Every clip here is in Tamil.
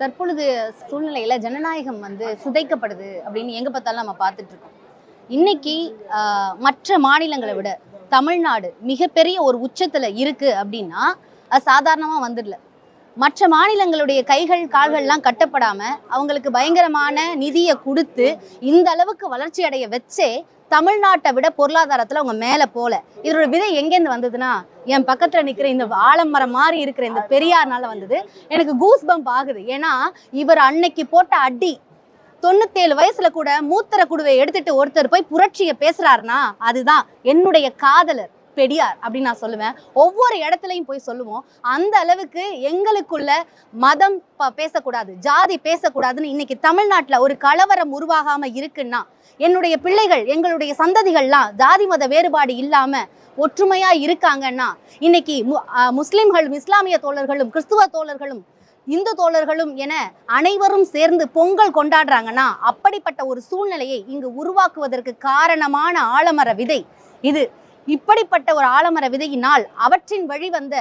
தற்பொழுது சூழ்நிலையில் ஜனநாயகம் வந்து சிதைக்கப்படுது அப்படின்னு எங்கே பார்த்தாலும் நம்ம பார்த்துட்டு இருக்கோம். இன்னைக்கு மற்ற மாநிலங்களை விட தமிழ்நாடு மிகப்பெரிய ஒரு உச்சத்தில் இருக்குது அப்படின்னா அது சாதாரணமாக வந்துடல. மற்ற மாநிலங்களுடைய கைகள் கால்கள்லாம் கட்டப்படாமல் அவங்களுக்கு பயங்கரமான நிதியை கொடுத்து இந்த அளவுக்கு வளர்ச்சி அடைய வச்சே தமிழ்நாட்டை விட பொருளாதாரத்தில் அவங்க மேலே போல. இதோட விதை எங்கேருந்து வந்ததுன்னா என் பக்கத்தில் நிற்கிற இந்த ஆலமரம் மாதிரி இருக்கிற இந்த பெரியார்னால வந்தது. எனக்கு கூஸ் பம்ப் ஆகுது. ஏன்னா இவர் அன்னைக்கு போட்ட அடி தொண்ணூத்தேழு வயசுல கூட மூத்திர குடுவை எடுத்துட்டு ஒருத்தர் போய் புரட்சியை பேசுறாருன்னா அதுதான் என்னுடைய காதலர். பெரியார் அப்படின்னு நான் சொல்லுவேன். ஒவ்வொரு இடத்துலையும் போய் சொல்லுவோம். அந்த அளவுக்கு எங்களுக்குள்ள மதம் ப- பேசக்கூடாது ஜாதி பேசக்கூடாதுன்னு இன்னைக்கு தமிழ்நாட்டில் ஒரு கலவரம் உருவாகாம இருக்குன்னா என்னுடைய பிள்ளைகள் எங்களுடைய சந்ததிகள்லாம் ஜாதி மத வேறுபாடு இல்லாம ஒற்றுமையா இருக்காங்கன்னா இன்னைக்கு முஸ்லிம்களும் இஸ்லாமிய தோழர்களும் கிறிஸ்துவ தோழர்களும் இந்து தோழர்களும் என அனைவரும் சேர்ந்து பொங்கல் கொண்டாடுறாங்கன்னா அப்படிப்பட்ட ஒரு சூழ்நிலையை இங்கு உருவாக்குவதற்கு காரணமான ஆலமர விதை இது. இப்படிப்பட்ட ஒரு ஆலமர விதையினால் அவற்றின் வழி வந்த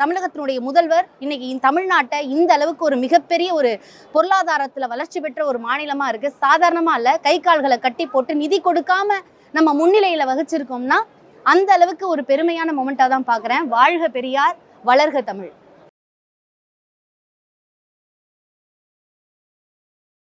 தமிழகத்தினுடைய முதல்வர் இன்னைக்கு தமிழ்நாட்டை இந்த அளவுக்கு ஒரு மிகப்பெரிய ஒரு பொருளாதாரத்துல வளர்ச்சி பெற்ற ஒரு மாநிலமா இருக்கு. சாதாரணமா இல்ல கை கால்களை கட்டி போட்டு நிதி கொடுக்காம நம்ம முன்னிலையில வகிச்சிருக்கோம்னா அந்த அளவுக்கு ஒரு பெருமையான மொமெண்டா தான் பார்க்குறேன் வாழ்க பெரியார் வளர்க தமிழ்.